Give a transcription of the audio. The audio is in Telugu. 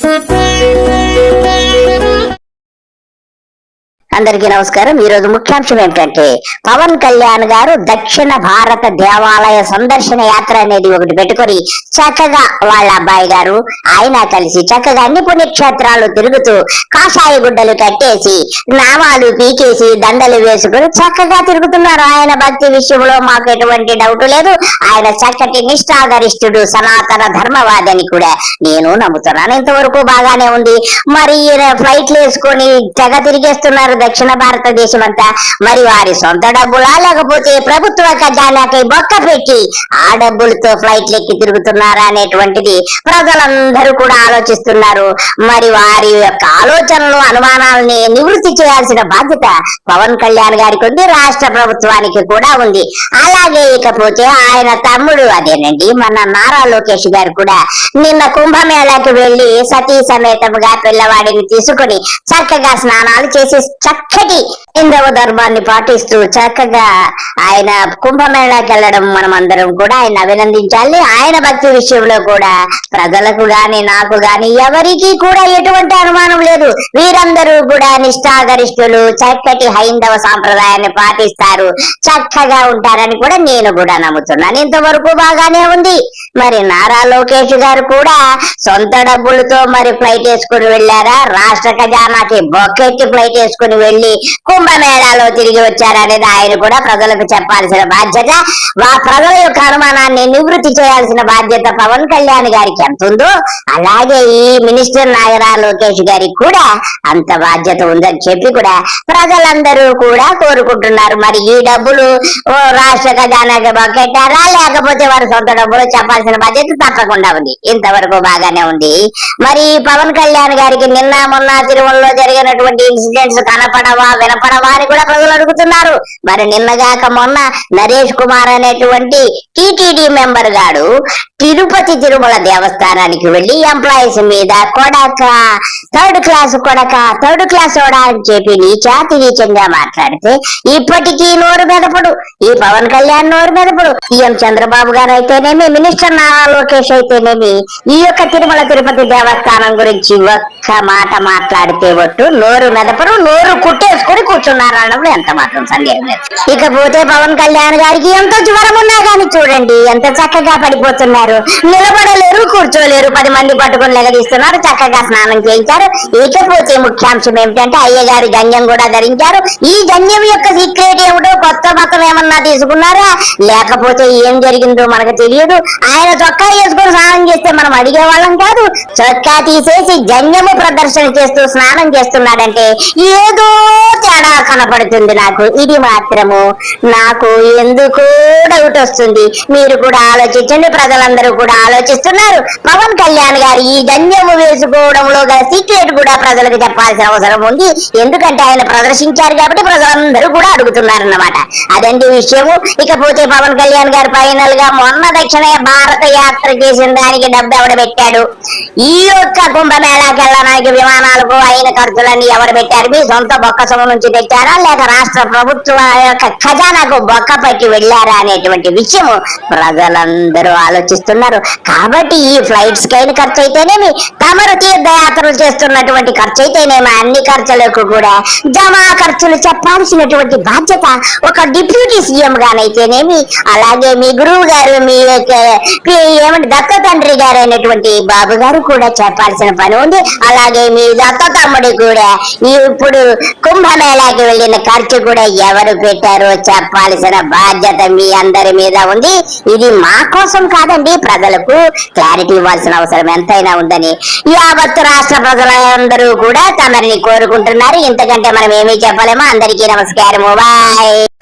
Bye. అందరికీ నమస్కారం. ఈ రోజు ముఖ్యాంశం ఏంటంటే పవన్ కళ్యాణ్ గారు దక్షిణ భారత దేవాలయ సందర్శన యాత్ర అనేది ఒకటి పెట్టుకొని చక్కగా వాళ్ళ అబ్బాయి గారు ఆయన కలిసి చక్కగా అన్ని పుణ్యక్షేత్రాలు తిరుగుతూ కాషాయ గుడ్డలు కట్టేసి నామాలు పీకేసి దండలు వేసుకుని చక్కగా తిరుగుతున్నారు. ఆయన భక్తి విషయంలో మాకు ఎటువంటి డౌట్ లేదు. ఆయన చక్కటి నిష్ఠాగరిష్ఠుడు సనాతన ధర్మవాది అని కూడా నేను నమ్ముతున్నాను. ఇంతవరకు బాగానే ఉంది. మరి ఈయన ఫ్లైట్లు వేసుకొని తెగ తిరిగేస్తున్నారు దక్షిణ భారతదేశం అంతా. మరి వారి సొంత డబ్బులా? లేకపోతే ప్రభుత్వ ఖజానాకి బొక్క పెట్టి ఆ డబ్బులతో ఫ్లైట్లు ఎక్కి తిరుగుతున్నారా అనేటువంటిది ప్రజలందరూ కూడా ఆలోచిస్తున్నారు. మరి వారి యొక్క ఆలోచనలు అనుమానాలని నివృత్తి చేయాల్సిన బాధ్యత పవన్ కళ్యాణ్ గారికి ఉంది రాష్ట్ర ప్రభుత్వానికి కూడా ఉంది. అలాగే ఇకపోతే ఆయన తమ్ముడు అదేనండి మన నారా లోకేష్ గారు కూడా నిన్న కుంభమేళాకి వెళ్ళి సతీ సమేతముగా పిల్లవాడిని తీసుకుని చక్కగా స్నానాలు చేసి చక్కటి హిందవ ధర్మాన్ని పాటిస్తూ చక్కగా ఆయన కుంభమేళాకి వెళ్ళడం మనం అందరం కూడా ఆయన అభినందించాలి. ఆయన భక్తి విషయంలో కూడా ప్రజలకు గాని నాకు గాని ఎవరికి కూడా ఎటువంటి అనుమానం లేదు. వీరందరూ కూడా నిష్ఠాగరిష్ఠులు చక్కటి హైందవ సాంప్రదాయాన్ని పాటిస్తారు. చక్కగా ఉంటారని కూడా నేను కూడా నమ్ముతున్నాను. ఇంతవరకు బాగానే ఉంది. మరి నారా లోకేష్ గారు కూడా సొంత డబ్బులతో మరి ఫ్లైట్ వేసుకుని వెళ్ళారా? రాష్ట్ర ఖజానాకి బొక్కెట్టి ఫ్లైట్ వేసుకుని వెళ్ళి కుంభమేళాలో తిరిగి వచ్చారనేది ఆయన కూడా ప్రజలకు చెప్పాల్సిన బాధ్యత. వా ప్రజల యొక్క అనుమానాన్ని నివృత్తి చేయాల్సిన బాధ్యత పవన్ కళ్యాణ్ గారికి ఎంత ఉందో అలాగే ఈ మినిస్టర్ నాగరా లోకేష్ గారికి కూడా అంత బాధ్యత ఉందని చెప్పి కూడా ప్రజలందరూ కూడా కోరుకుంటున్నారు. మరి ఈ డబ్బులు ఓ రాష్ట్ర ఖజానాకి పెట్టారా లేకపోతే వారి సొంత డబ్బులు చెప్పాల్సిన బాధ్యత తప్పకుండా ఉంది. ఇంతవరకు బాగానే ఉంది. మరి పవన్ కళ్యాణ్ గారికి నిన్న మొన్న తిరుమలలో జరిగినటువంటి ఇన్సిడెంట్స్ కనపడవా వినపడవా అని కూడా ప్రజలు అడుగుతున్నారు. మరి నిన్నగాక మొన్న నరేష్ కుమార్ అనేటువంటి టిటిడి మెంబర్ గాడు తిరుపతి తిరుమల దేవస్థానానికి వెళ్ళి ఎంప్లాయీస్ మీద కొడక థర్డ్ క్లాస్ కొడక థర్డ్ క్లాస్ ఓడా అని చెప్పి నీచాతి నీచంగా మాట్లాడితే ఇప్పటికీ నోరు మెదపడు. ఈ పవన్ కళ్యాణ్ నోరు మెదపడు. సీఎం చంద్రబాబు గారు అయితేనేమి మినిస్టర్ నారా లోకేష్ అయితేనేమి ఈ యొక్క తిరుమల తిరుపతి దేవస్థానం గురించి ఒక్క మాట మాట్లాడితే ఒట్టు నోరు మెదపరు నోరు కుట్టేసుకొని కూర్చున్నారు అనడంలో ఎంత మాత్రం సందేహం లేదు. ఇకపోతే పవన్ కళ్యాణ్ గారికి ఎంత జ్వరం ఉన్నా కానీ చూడండి ఎంత చక్కగా పడిపోతున్నారు. నిలబడలేరు కూర్చోలేరు పది మంది పట్టుకొని లెగదీస్తున్నారు చక్కగా స్నానం చేయించారు. ఇకపోతే ముఖ్యాంశం ఏమిటంటే అయ్య గారి గంజం కూడా ధరించారు. ఈ గంజం యొక్క సీక్రెట్ ఏమిటో కొత్త మతం ఏమన్నా తీసుకున్నారా? లేకపోతే ఏం జరిగిందో మనకు తెలియదు. ఆయన చొక్కా వేసుకొని స్నానం చేస్తే మనం అడిగే వాళ్ళం కాదు. చొక్కా తీసేసి గంజము ప్రదర్శన చేస్తూ స్నానం చేస్తున్నాడంటే ఏదో తేడా కనపడుతుంది నాకు. ఇది మాత్రము. నాకు ఎందుకు డౌట్ వస్తుంది? మీరు కూడా ఆలోచించండి. ప్రజలందరూ కూడా ఆలోచిస్తున్నారు. పవన్ కళ్యాణ్ గారు ఈ గంజము వేసుకోవడంలో గల సీక్రెట్ కూడా ప్రజలకు చెప్పాల్సిన అవసరం ఉంది. ఎందుకంటే ఆయన ప్రదర్శించారు కాబట్టి ప్రజలందరూ కూడా అడుగుతున్నారు అన్నమాట అదండి విషయము. ఇకపోతే పవన్ కళ్యాణ్ గారు ఫైనల్గా మొన్న దక్షిణ భారత యాత్ర చేసిన దానికి డబ్బు ఎవడ పెట్టాడు? ఈ యొక్క కుంభమేళాకి వెళ్ళడానికి విమానాలకు అయిన ఖర్చులన్నీ ఎవరు పెట్టారు? మీ సొంత బొక్క సొమ్ము నుంచి తెచ్చారా లేక రాష్ట్ర ప్రభుత్వ యొక్క ఖజానాకు బొక్క పట్టి వెళ్ళారా అనేటువంటి విషయము ప్రజలందరూ ఆలోచిస్తున్నారు. కాబట్టి ఈ ఫ్లైట్స్ కైన ఖర్చు అయితేనేమి తమరు తీర్థయాత్రలు చేస్తున్నటువంటి ఖర్చు అయితేనేమి అన్ని ఖర్చులకు కూడా జమా ఖర్చులు చెప్పాల్సినటువంటి బాధ్యత ఒక డిప్యూటీ సీఎం గానైతేనేమి? అలాగే మీ గురువు గారు మీ యొక్క ఏమంటే దత్త తండ్రి గారు అయినటువంటి బాబు గారు కూడా చెప్పాల్సిన పని ఉంది. అలాగే మీ దత్త తమ్ముడు కూడా ఇప్పుడు కుంభమేళాకి వెళ్ళిన ఖర్చు కూడా ఎవరు పెట్టారో చెప్పాల్సిన బాధ్యత మీ అందరి మీద ఉంది. ఇది మా కోసం కాదండి ప్రజలకు క్లారిటీ ఇవ్వాల్సిన అవసరం ఎంతైనా ఉందని. యావత్ రాష్ట్ర ప్రజలందరూ కూడా తమరిని కోరుకుంటున్నారు. ఇంతకంటే మనం ఏమీ చెప్పలేమో. అందరికీ నమస్కారము. బాయ్